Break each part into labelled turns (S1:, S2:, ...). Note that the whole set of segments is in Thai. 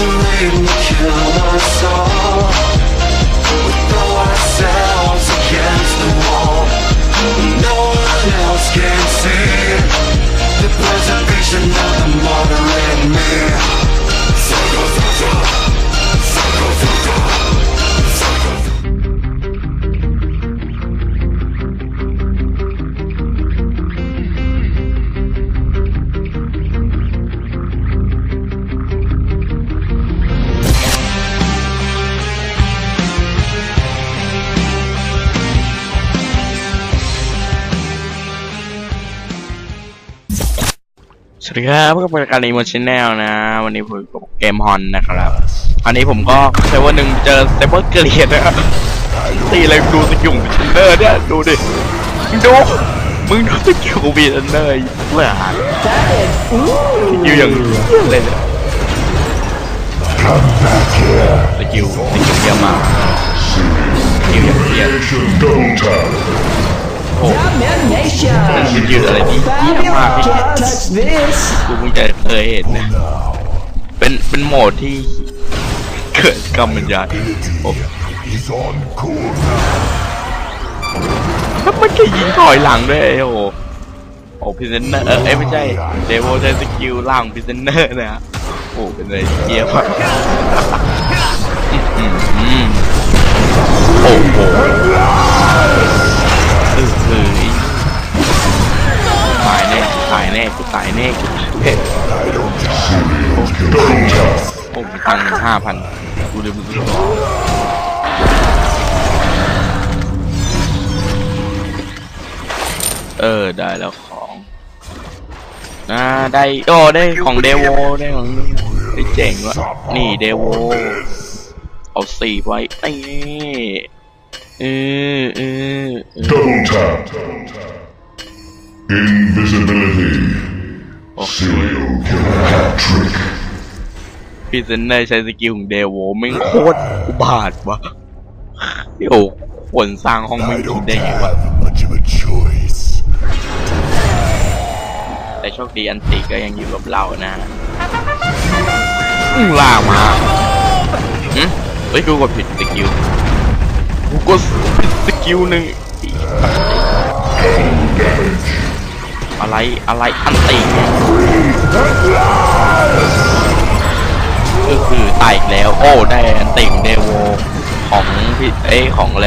S1: the way we kill ourselves สวัสดีครับพบกับรายการรีโมทชแนลนะ วันนี้ผมกับเกมฮอนนะครับ อันนี้ผมก็เซเวอร์หนึ่งเจอเซเวอร์เกลียดนะตีอะไรดูสกิลของบิชเนอร์เนี่ยดูดิมึงดูมึงดูสกิลของบิชเนอร์เพื่อหาสกิลอย่างเลยเนี่ยสกิลสกิลเยี่ยมากสกิลอย่างเยี่ยม
S2: Double tap.
S1: โอ้
S3: Domination!
S1: สกิลอะไรที่เยี่ยมมาก
S3: Fabulous!
S1: ที่
S3: Can't touch this!
S1: กูเพิ่งจะเคยเห็นนะเป็นเป็นโหมดที่เกิดกรรมบรรยายโอ้
S2: He's on course.
S1: แล้วมันจะยิงถอยหลังด้วยโอ้โหโอ้พิเซนเนอร์เออเอ้ยไม่ใช่เดโวใช้สกิลล่างพิเซนเนอร์นะฮะโอ้เป็นอะไรที่เยี่ยมมากอื้อหือโอ้โหเอเฮ้ยตายแน่ตายแน่กูตายแน่กูตายแน่
S2: Double tap.
S1: โอ้มีตังห้าพันกูเดือดร้อนเออได้แล้วของอ่าได้โอ้ได้ของเดโวได้ของได้เจ๋งวะนี่เดโวเอาสี่ไว้นี่ อเออเออ
S2: Double tap. Invisibility.
S1: โอเค
S2: Serial killer hat trick.
S1: พี่เซนเนอร์ใช้สกิลของเดโวแม่งโคตรอุบาทวะโอ้ควรสร้างห้องไม่
S2: I
S1: คิด
S2: don't
S1: ได้ไงวะ
S2: have much of a choice.
S1: แต่โชคดีอันติก็ยังอยู่กับเรานะอื้อล่ากมาอืมเฮ้ยกูกดผิดสกิล กูกดผิดสกิลหนึ่งอะไรอะไรอันติเนี่ยก็คือตายอีกแล้ว โอ้ได้อันติของเดโวของพี่เอ้ยของแล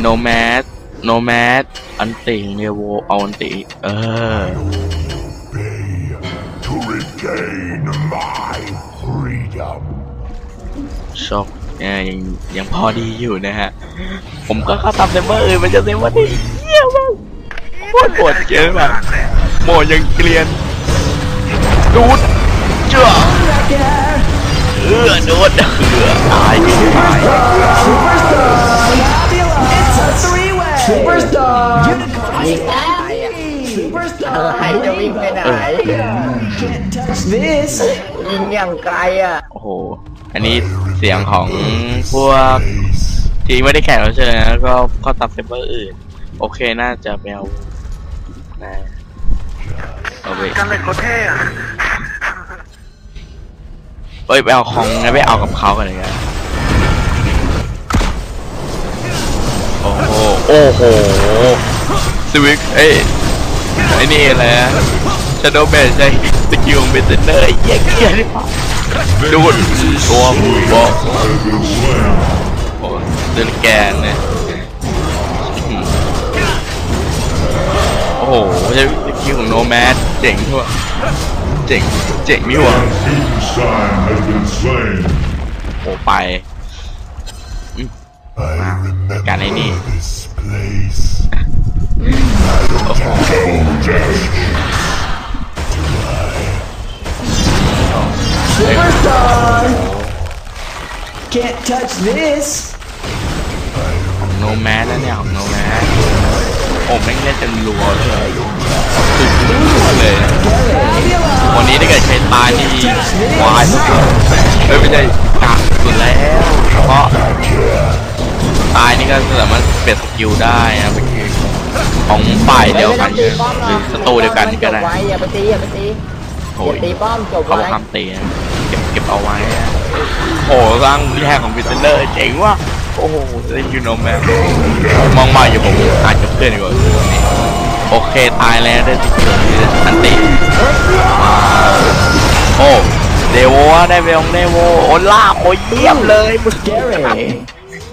S1: โนแมสโนแมสอันติของเดโวเอาอันติเออ
S2: Pay to regain my freedom.
S1: โชคเนี่ยยังยังพอดีอยู่นะฮะ ผมก็เข้าตามเซมเบอร์อื่นมันจะเซมเบอร์ที่เยี่ยมากโคตรปวดเกินแบบโหมดยังเกลียน ดูดเจ้าเออดูดเออตายไม่ตาย
S3: It's a three-way! Superstar!
S4: ใครจะวิ่งไปไหน
S3: Can't touch this!
S4: ยิงอย่างไกลอะ
S1: โอ้โห อันนี้ เสียงของพวกที่ไม่ได้แข่งเราเชิญนะก็เข้าตามเซมเบอร์อื่น โอเคน่าจะไปเอานะเอาไป
S5: กันเลยโคตรเท่อะ
S1: เอ้ยไปเอาของงั้นไปเอากับเขากันเลยกันโอ้โหโอ้โหสวิกเอ้ยไอ้นี่อะไรนะชาโดว์แมนใช้สกิลของเบสเนอร์ไอ้เหี้ยเกียร์ ดูดตัวมือบอกโอ้เดินแกนเนี่ยโอ้โหใช้สกิลของโนแมสเจ๋งทั่วเจ๋งเจ๋งนี่หว่า
S2: Einstein has been slain.
S1: โอ้ไป
S2: I remember
S1: Got any?
S2: this place.
S1: โอ้โห
S3: Can't touch this!
S1: โนแมสแล้วเนี่ยโนแมสโอ้แม่งเล่นเต็มรัวเลยสุดรัวเลย วันนี้ถ้าเกิดใช้ตายนี่วายสุดเฮ้ยไม่ใช่กากสุดแล้วเพราะตายนี่ก็สามารถเปลี่ยนสกิลได้นะเป็นคือของฝ่ายเดียวกันหรือศัตรูเดียวกันก็ได้
S4: จบไว้อย่าไปตีอย่าไปตี
S1: โอ้
S4: อย่ายตีป้อมจบ
S1: เขา
S4: ไว้
S1: ทำตีนะเก็บเก็บเอาไว้นะ โอ้สร้างแยกของบิสเนอร์เจ๋งว่ะโอ้โหเล่นยูโนแมนมองมาอยู่ผมอาจจะเพื่อนดีกว่าโอเคตายแล้วได้สิบอันติมาโอ้เดโวอะได้ไปของเดโวโอ้ล่าโอ้เยี่ยมเลยมึง
S3: Scary!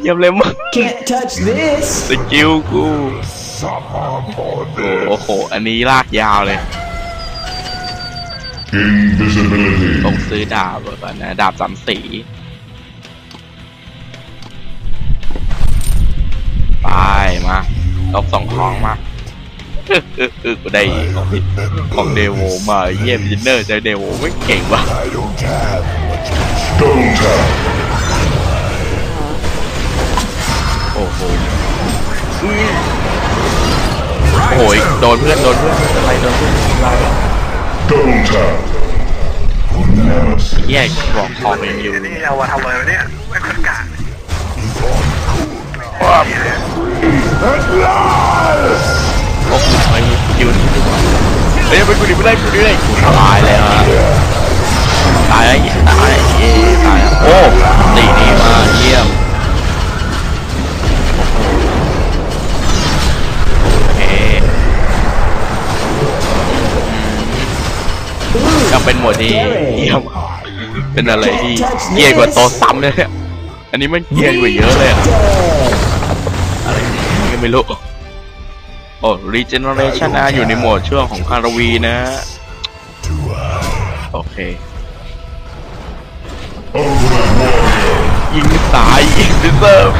S1: เยี่ยมเลยมึง
S3: Can't touch this!
S1: สกิลกู
S2: Suffer for
S1: โอ้
S2: this.
S1: โหอันนี้ลากยาวเลย
S2: Invisibility.
S1: ต้องซื้อดาบก่อนนะ ดาบสามสีไปมาลบสองของมากูได้ของของเดโวมาเยี่ยมจินเนอร์ใจเดโวไม่เก่งว่ะ
S2: I don't have much of a Stone Town.
S1: โอ้โหโอ้ยโดนเพื่อน โดนเพื่อนอะไรโดนเพื่อนอะไร
S2: Stone Town. Nemesis
S1: แยกบอกคอมยังอยู่
S5: นี่เรามาทำอะไรวะเนี่ยไม่คนกลาง
S1: โอ้โหไอ้ยูนเฮ้ยไปกูดิไม่ได้กูดิไม่ได้กูตายเลยฮะตายแล้วตายเย่ตายแล้วโอ้ตีดี เป็นอะไรที่เยี่ยกว่าโตะซ้ำเลยเนี่ยอันนี้มันเยี่ยกว่าเยอะเลยอะอะไรนี่ก็ไม่รู้โอ้ regeneration นะอยู่ในโหมดช่วงของคาราวีนะ โอเค ยิงไม่ตายยิงไม่เซิร์ฟ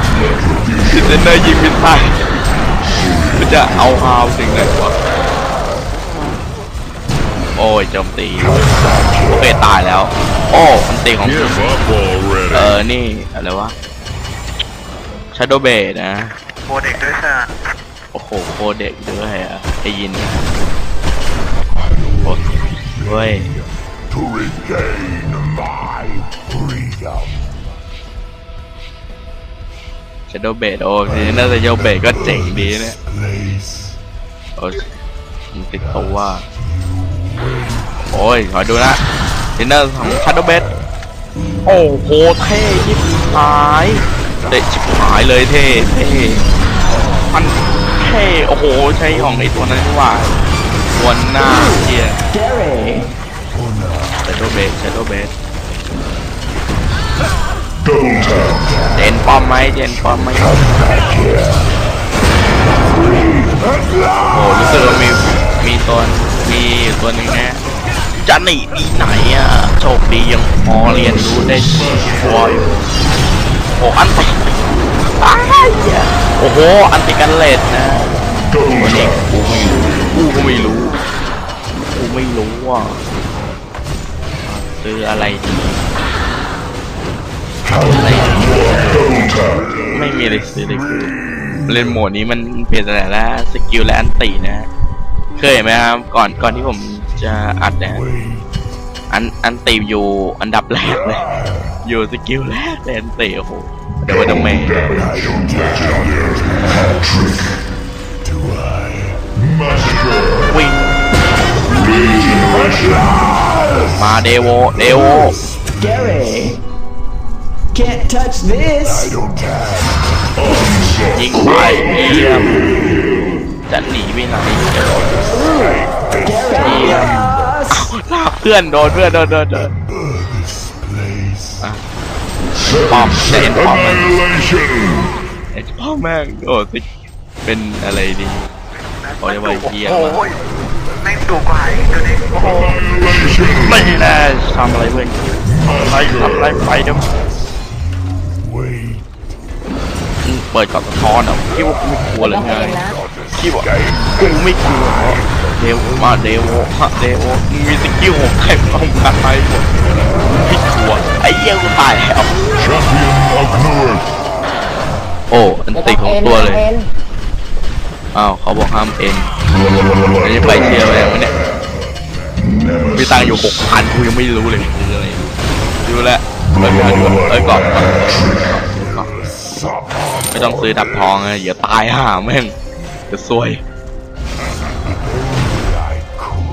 S1: ดิเซนเนอร์ยิงไม่ตายมันจะเอาฮาวสิ่งไหนวะโอ้ยโจมตี โอเค ตายแล้ว โอ้อันตีของ
S2: Give up
S1: เอ
S2: already.
S1: อนี่ อะไรวะ Shadow b a y นะ
S5: โมเด็กด้วยค่ะ
S1: โอ้โหโคเด็กด้วยอะได้ยินนะโอ้เว้ย
S2: To regain my freedom.
S1: ช a โดเบดโอ้ทีนี้น่าจะโยเบดก็เจ๋งดีเนี่ย
S2: Place
S1: โอ้ยมันติดตัวว่าโอ้ยขอดูนะ ทีนี้ของช a โดเบดโอ้โหเท่ยิบหายเตะชิบหายเลยเท่เท่มันเท่โอ้โหใช้ของไอ้ตัวนั้นนี่หว่าตัวหน้าเฮีย
S3: Gary.
S1: ช a โดเบดช a โดเบด
S2: Stone Town.
S1: เจนป้อมไหมเจนป้อมไหมโอ้รู้สึกว่ามีมีตัวมีอยู่ตัวหนึ่งนะ จะหนีหนีไหนอะโชคดียังพอเรียนรู้ได้ตัวอยู่โอ้อันติอ้ายโอ้โห อันติกันเลดนะ
S2: Stone
S1: วันนี้
S2: Town.
S1: กูไม่รู้กูไม่รู้กูไม่รู้ว่าซื้ออะไรดีอะไรไม่มีอะไรซื้อเลยคือเล่นโหมดนี้มันเป็นแต่ละสกิลและอันตินะ เคยเห็นไหมครับก่อนก่อนที่ผม จะอัดเนี่ยอันอันติอยู่อันดับแรกเลยอยู่สกิลแรกเลยอันติโอ้โหเดี๋ยวว่าจะเมย์
S2: I don't get it. Hat-trick. Do I? Massacre.
S1: วิ่ง
S2: Regeneration.
S1: มาเดโวเดโว
S3: Gary. Can't touch this.
S2: I don't have
S1: ยิงไปเยี่ยมจะหนีไปไหน พื่อนโดนเพื่อนโดนโดนโดน
S2: this place.
S1: ป้อมจะเห็นป้อมมัน
S2: Annihilation.
S1: ไอ้ป้อมแม่งโอ้สิเป็นอะไรดีโอ้ยว่าเยี่ยม
S5: โอ้
S1: มาก
S5: โหแม่งดุกว่าอีกตัวนี้โอ้โห
S2: Annihilation.
S1: ไม่น่าทำอะไรเพื่อนทำอะไรทำอะไรไปเดี๋ยว
S2: Wait.
S1: เปิดกล่องสะท้อนอะคิดว่ากูไม่กลัวเลย
S4: ต้อง
S1: ไง
S4: เองนะ
S1: คิดว่ากูไม่กลัว เดวมาเดวฮะเดวมึงมีสกิลของใครป้องกันไปหมดไม่กลัวไอ้เหี้ยกูตายแล้ว
S2: Champion of Newark.
S1: โอ้อัน
S4: ไม่
S1: ติ
S4: ต้อง
S1: ของ
S4: เอ็น
S1: ตัว
S4: ไม่
S1: เล
S4: ต้อง
S1: ย
S4: เอ็น
S1: อ้าวเขาบอกห้ามเอ็นอันนี้ไปเชียร์ไปยังวะเนี่ยมีตังค์อยู่หกพันกูยังไม่รู้เลยคืออะไรดูแลวเปิดมาดูเอ้ยก่อนก่อนก่อนไม่ต้องซื้อดับทองนะอย่าตายห่าแม่งจะซวย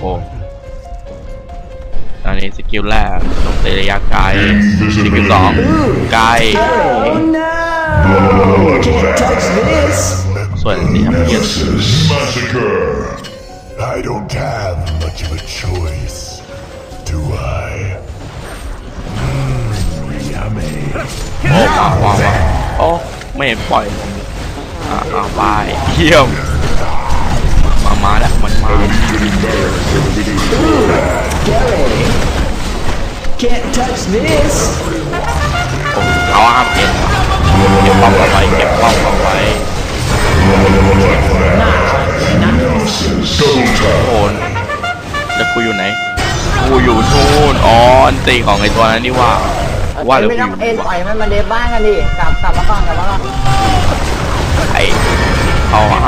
S1: โอ้อันนี้สกิลแรกต้องเตะระยะไกลสกิลสองไกล
S3: Oh no. Can't touch this.
S1: ส่วนสีทำเพี้ยน
S2: Massacre.
S6: I don't have much of a choice, do I? Yummy.
S1: โอ้ว้าวว้าวว้าวโอ้ไม่เห็นปล่อยผมเลยอ่าอ่าไปเยี่ยมมา มาแล้วมันมา
S3: Can't touch this.
S1: โอ้เขาห้ามเอ็นเก็บป้อมเอาไว้เก็บป้อมเอาไว้
S2: Double
S1: โอ
S2: tap.
S1: นแล้วกูอยู่ไหน กูอยู่ทูนอ๋อตีของไอตัวนั้นนี่ว่า ว่าหรือ
S4: ไม่
S1: กู
S4: ต้อง
S1: ยู่
S4: เอ็นปล่อยมันมาเดฟบ้านกันดิ กลับกลับมาก่อนกลับมาก่อน
S1: ไอเอาอะ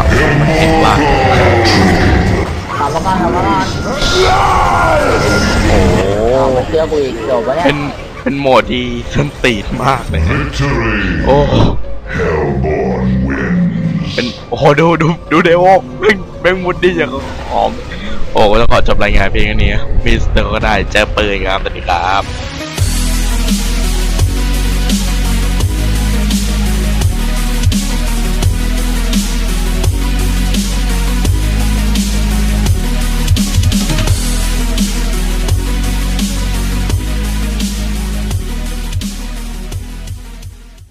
S1: เห็นว่า ก
S4: ลับมาก่อนกลับมาก่อน
S1: โอ้
S4: เอามาเชื่อกูอีกจบแล้วเนี่ย
S1: เป็นเป็นโหมดที่ส้นตีดมากเลยนะโอ้เป็นโอ้ดูดูดูเดโวแม่งแม่งมุดดีอย่างหอมโอ้ก็ต้องขอจบรายงานเพียงแค่นี้มิสเตอร์ก็ได้เจอปืนครับสวัสดีครับ